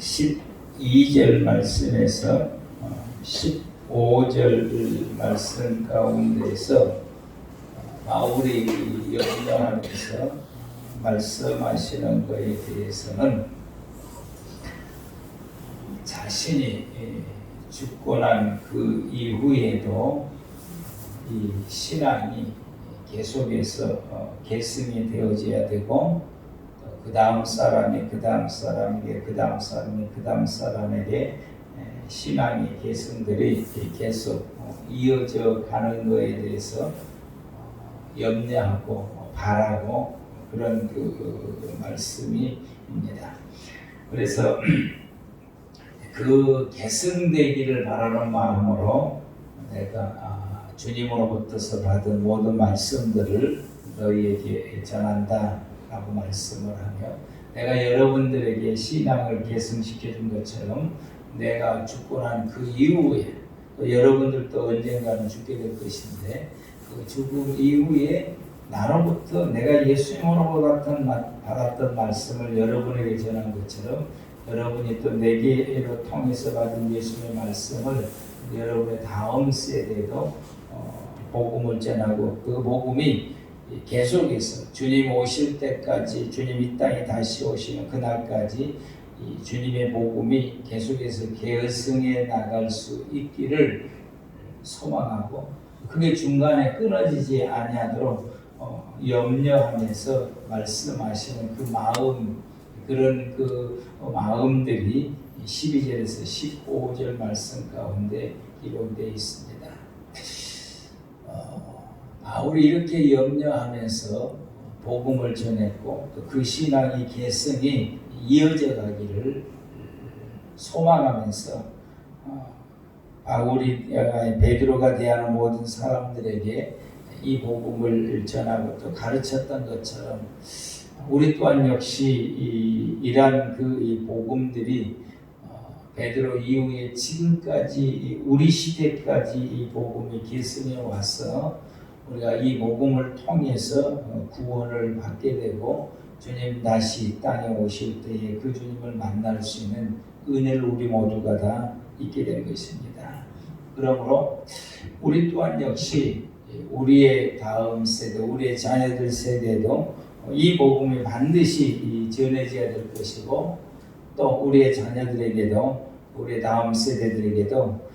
12절 말씀에서 어, 15절 말씀 가운데서 어, 바울이 연장하면서 말씀하시는 것에 대해서는 자신이 예, 죽고 난 그 이후에도 이 신앙이 계속해서 어, 계승이 되어져야 되고 그 다음 사람이 그 다음 사람에게 그 다음 사람이 그 다음 사람에게 에, 신앙의 계승들이 계속 어, 이어져 가는 것에 대해서 어, 염려하고 어, 바라고 그런 그, 그 말씀이입니다. 그래서 그 계승되기를 바라는 마음으로 내가 아, 주님으로부터서 받은 모든 말씀들을 너희에게 전한다 라고 말씀을 하며 내가 여러분들에게 신앙을 계승시켜 준 것처럼 내가 죽고 난 그 이후에 또 여러분들도 언젠가는 죽게 될 것인데 그 죽음 이후에 나로부터 내가 예수님으로 받았던, 마- 받았던 말씀을 여러분에게 전한 것처럼 여러분이 또 내게로 통해서 받은 예수님의 말씀을 여러분의 다음 세대도 어, 복음을 전하고 그 복음이 계속해서 주님 오실 때까지 주님 이 땅에 다시 오시는 그날까지 이 주님의 복음이 계속해서 계승해 나갈 수 있기를 소망하고 그게 중간에 끊어지지 아니하도록 어, 염려하면서 말씀하시는 그 마음 그런 그 어, 마음들이 12절에서 15절 말씀 가운데 기록되어 있습니다. 어, 바울이 이렇게 염려하면서 복음을 전했고 또그 신앙의 개성이 이어져 가기를 소망하면서 어, 바울이 어, 베드로가 대하는 모든 사람들에게 이 복음을 전하고 또 가르쳤던 것처럼 우리 또한 역시 이, 이러한 그이 복음들이 어, 베드로 이후에 지금까지 이 우리 시대까지 이 복음이 계승해 와서 우리가 이 복음을 통해서 어, 구원을 받게 되고 주님 다시 이 땅에 오실 때에 그 주님을 만날 수 있는 은혜를 우리 모두가 다 있게 된 것입니다. 그러므로 우리 또한 역시 우리의 다음 세대, 우리의 자녀들 세대도 이 복음이 반드시 이 전해져야 될 것이고 또 우리의 자녀들에게도 우리의 다음 세대들에게도 어,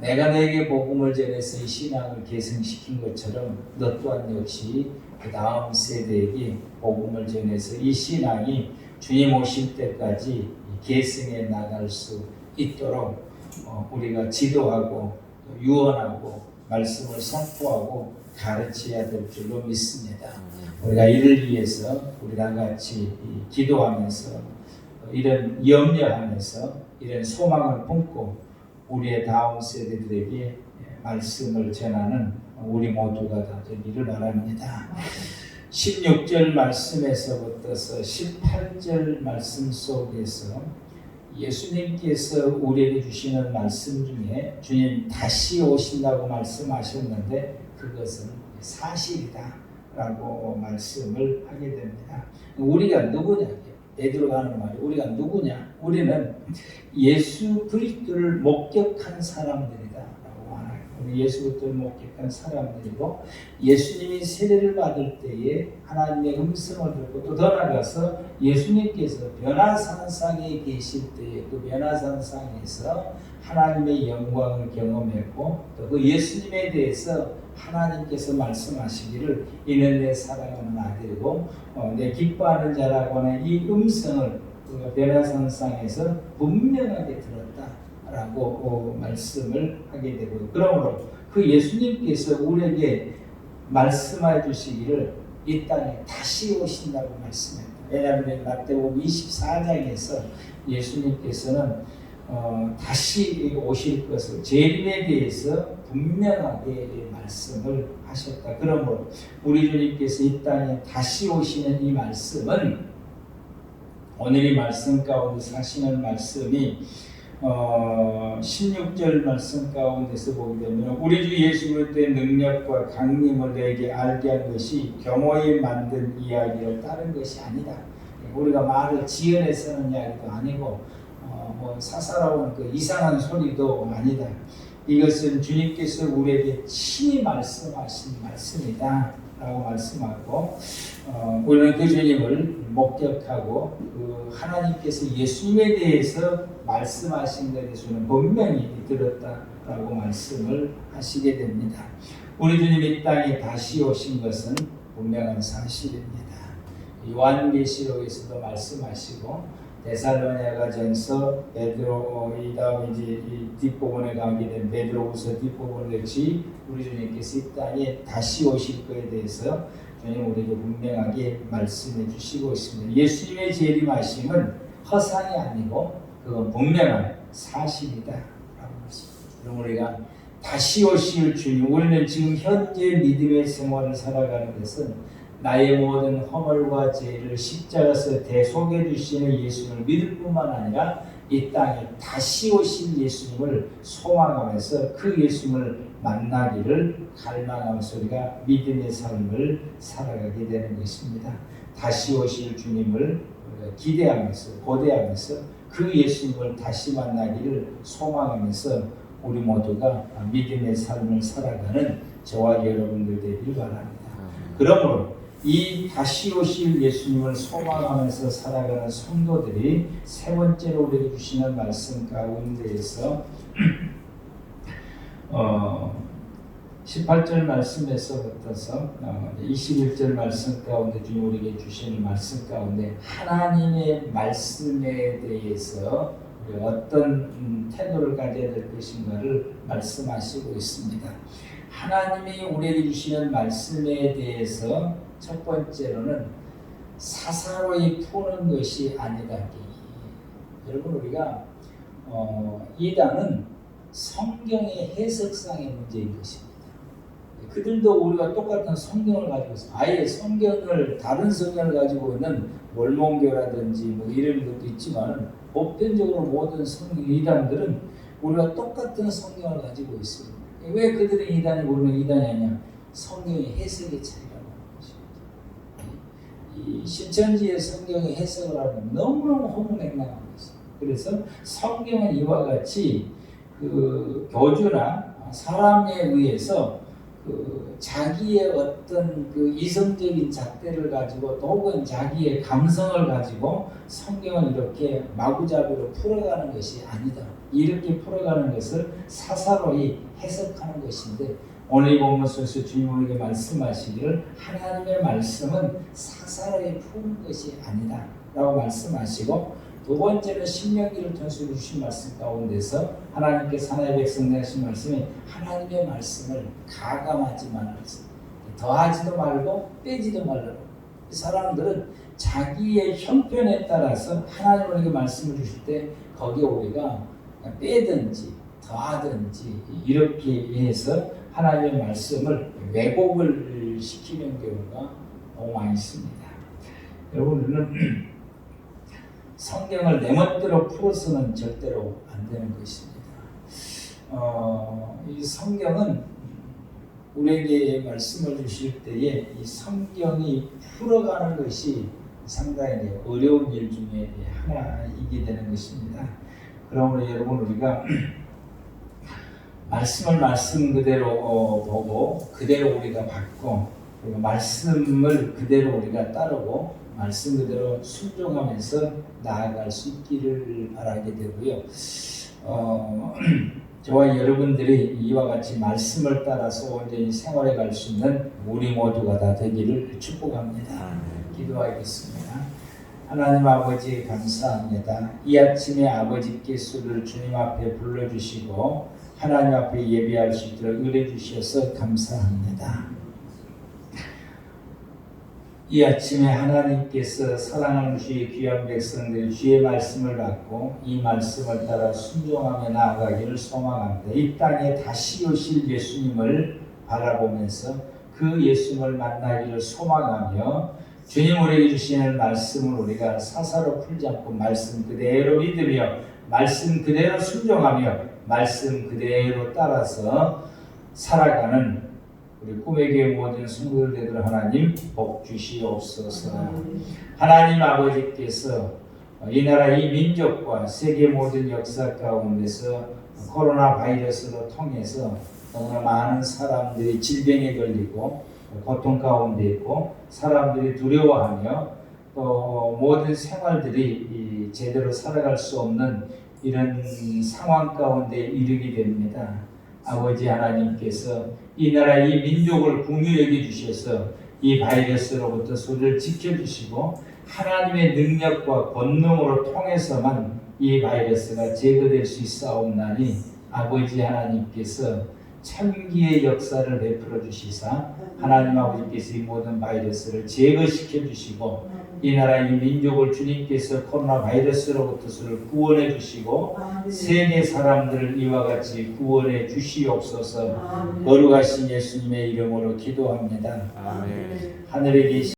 내가 너에게 복음을 전해서 이 신앙을 계승시킨 것처럼 너 또한 역시 그 다음 세대에게 복음을 전해서 이 신앙이 주님 오실 때까지 계승해 나갈 수 있도록 어, 우리가 지도하고 또 유언하고 말씀을 선포하고 가르쳐야 될 줄로 믿습니다. 우리가 이를 위해서 우리 다 같이 이 기도하면서 이런 염려하면서 이런 소망을 품고 우리의 다음 세대들에게 말씀을 전하는 우리 모두가 다 되기를 바랍니다. 16절 말씀에서부터서 18절 말씀 속에서 예수님께서 우리에게 주시는 말씀 중에 주님 다시 오신다고 말씀하셨는데 그것은 사실이다. 라고 말씀을 하게 됩니다. 우리가 누구냐? 베드로가 하는 말이 우리가 누구냐? 우리는 예수 그리스도를 목격한. 우리 예수 그리스도를 목격한 사람들이고 예수님이 세례를 받을 때에 하나님의 음성을 듣고 또 더 나아가서 예수님께서 변화산 상에 계실 때에 그 변화산 상에서 하나님의 영광을 경험했고 또 그 예수님에 대해서 하나님께서 말씀하시기를 이는 내 사랑하는 아들이고 어, 내 기뻐하는 자라고 하는 이 음성을 그 변화산 상에서 분명하게 들었다 라고 어, 말씀을 하게 되고 그러므로 그 예수님께서 우리에게 말씀해 주시기를 이 땅에 다시 오신다고 말씀했다. 왜냐하면 마태복음 24장에서 예수님께서는 어, 다시 오실 것을 재림에 대해서 분명하게 말씀을 하셨다. 그러므로 우리 주님께서 이 땅에 다시 오시는 이 말씀은 오늘 이 말씀 가운데 사시는 말씀이 어, 16절 말씀 가운데서 보게 되면 우리 주 예수 그리스도의 능력과 강림을 내게 알게 한 것이 겸허히 만든 이야기를 따른 것이 아니다. 우리가 말을 지어내서는 이야기도 아니고 어, 뭐 사사로운 그 이상한 소리도 아니다. 이것은 주님께서 우리에게 친히 말씀하신 말씀이다. 라고 말씀하고 어, 우리는 그 주님을 목격하고 그 하나님께서 예수님에 대해서 말씀하신 것에 대해서는 분명히 들었다라고 말씀을 하시게 됩니다. 우리 주님이 땅에 다시 오신 것은 분명한 사실입니다. 요한계시록에서도 말씀하시고 데살로니가전서 베드로이다 이제 이 뒷부분에 가게 된 베드로후서 뒷부분을 같이 우리 주님께서 이 땅에 다시 오실 것에 대해서 주님 우리에게 분명하게 말씀해 주시고 있습니다. 예수님의 재림하심은 허상이 아니고 그건 분명한 말씀합니다. 그럼 우리가 다시 오실 주님, 우리는 지금 현재 믿음의 생활을 살아가는 것은 나의 모든 허물과 죄를 십자가에서 대속해 주시는 예수님을 믿을 뿐만 아니라 이 땅에 다시 오실 예수님을 소망하면서 그 예수님을 만나기를 갈망하면서 우리가 믿음의 삶을 살아가게 되는 것입니다. 다시 오실 주님을 기대하면서 고대하면서 그 예수님을 다시 만나기를 소망하면서 우리 모두가 믿음의 삶을 살아가는 저와 여러분들 되길 바랍니다. 그러므로 이 다시 오실 예수님을 소망하면서 살아가는 성도들이 세 번째로 우리에게 주시는 말씀 가운데에서 어, 18절 말씀에서부터서 어, 21절 말씀 가운데 주님 우리에게 주시는 말씀 가운데 하나님의 말씀에 대해서 어떤 음, 태도를 가져야 될 것인가를 말씀하시고 있습니다. 하나님이 우리에게 주시는 말씀에 대해서 첫 번째로는 사사로이 푸는 것이 아니다. 여러분 우리가 어, 이단은 성경의 해석상의 문제인 것입니다. 그들도 우리가 똑같은 성경을 가지고. 아예 성경을 다른 성경을 가지고 있는 월몽교라든지 뭐 이런 것도 있지만 보편적으로 모든 성경 이단들은 우리가 똑같은 성경을 가지고 있어요. 왜 그들이 이단이 우리는 이단이 아니냐? 성경의 해석의. 이 신천지의 성경의 해석을 하면 너무너무 허무맹랑한 것이에요. 그래서 성경은 이와 같이 그 교주나 사람에 의해서 그 자기의 어떤 그 이성적인 잣대를 가지고 또 혹은 자기의 감성을 가지고 성경을 이렇게 마구잡이로 풀어가는 것이 아니다. 이렇게 풀어가는 것을 사사로이 해석하는 것인데 오늘 이 본문 속에서 주님에게 말씀하시기를 하나님의 말씀은 사사로이 푸는 것이 아니다. 라고 말씀하시고 두 번째는 신명기를 통해서 주신 말씀 가운데서 하나님께서 하나님의 백성에게 하신 말씀이 하나님의 말씀을 가감하지 말라 더하지도 말고 빼지도 말라고 이 사람들은 자기의 형편에 따라서 하나님에게 말씀을 주실 때 거기에 우리가 빼든지 더하든지 이렇게 해서 하나님의 말씀을 왜곡을 시키는 경우가 너무 많이 있습니다. 여러분 우리는 성경을 내 멋대로 풀어서는 절대로 안 되는 것입니다. 어, 이 성경은 우리에게 말씀을 주실 때에 이 성경이 풀어가는 것이 상당히 어려운 일 중에 하나이게 되는 것입니다. 그러므로 여러분 우리가 말씀을 말씀 그대로 어, 보고 그대로 우리가 받고 그리고 말씀을 그대로 우리가 따르고 말씀 그대로 순종하면서 나아갈 수 있기를 바라게 되고요. 어, 저와 여러분들이 이와 같이 말씀을 따라서 온전히 생활해 갈 수 있는 우리 모두가 다 되기를 축복합니다. 기도하겠습니다. 하나님 아버지 감사합니다. 이 아침에 아버지께서를 주님 앞에 불러주시고 하나님 앞에 예배할 수 있도록 은혜 주셔서 감사합니다. 이 아침에 하나님께서 사랑하는 주의 귀한 백성들이 주의 말씀을 받고 이 말씀을 따라 순종하며 나아가기를 소망합니다. 이 땅에 다시 오실 예수님을 바라보면서 그 예수님을 만나기를 소망하며 주님 우리에게 주시는 말씀을 우리가 사사로 풀지 않고 말씀 그대로 믿으며 말씀 그대로 순종하며 말씀 그대로 따라서 살아가는 우리 교회 모든 성도들 되도록 하나님 복 주시옵소서. 하나님 아버지께서 어, 이 나라 이 민족과 세계 모든 역사 가운데서 코로나 바이러스로 통해서 너무나 많은 사람들이 질병에 걸리고 고통 가운데 있고 사람들이 두려워하며 또 모든 생활들이 이 제대로 살아갈 수 없는 이런 상황 가운데 이르게 됩니다. 아버지 하나님께서 이 나라 이 민족을 궁유하게 주셔서 이 바이러스로부터 소리를 지켜주시고 하나님의 능력과 권능으로 통해서만 이 바이러스가 제거될 수 있사옵나니 아버지 하나님께서 참기의 역사를 베풀어 주시사 하나님 아버지께서 이 모든 바이러스를 제거시켜 주시고 이 나라 이 민족을 주님께서 코로나 바이러스로부터를 구원해 주시고 세계 사람들을 이와 같이 구원해 주시옵소서 거룩하신 예수님의 이름으로 기도합니다. 아멘. 하늘에 계신